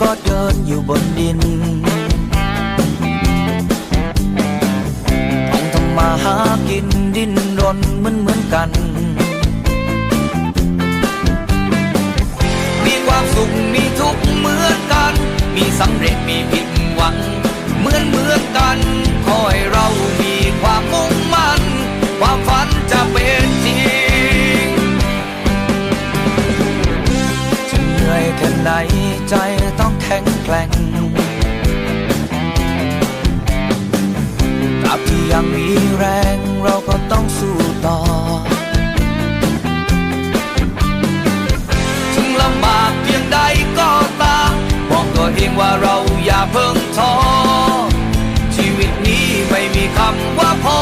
ก็เดินอยู่บนดินต้องทำมาหากินดิ้นรนเหมือนเหมือนกัน มีความสุขมีทุกข์เหมือนกัน มีสำเร็จมีผิดหวัง เหมือนเหมือน ค่ไหนใจต้องแข็งแกร่งตราบที่ยังมีแรงเราก็ต้องสู้ต่อ ถึงลำบากเพียงใดก็ตามบอกตัวเองว่าเราอย่าเพิ่งท้อชีวิตนี้ไม่มีคำว่าพอ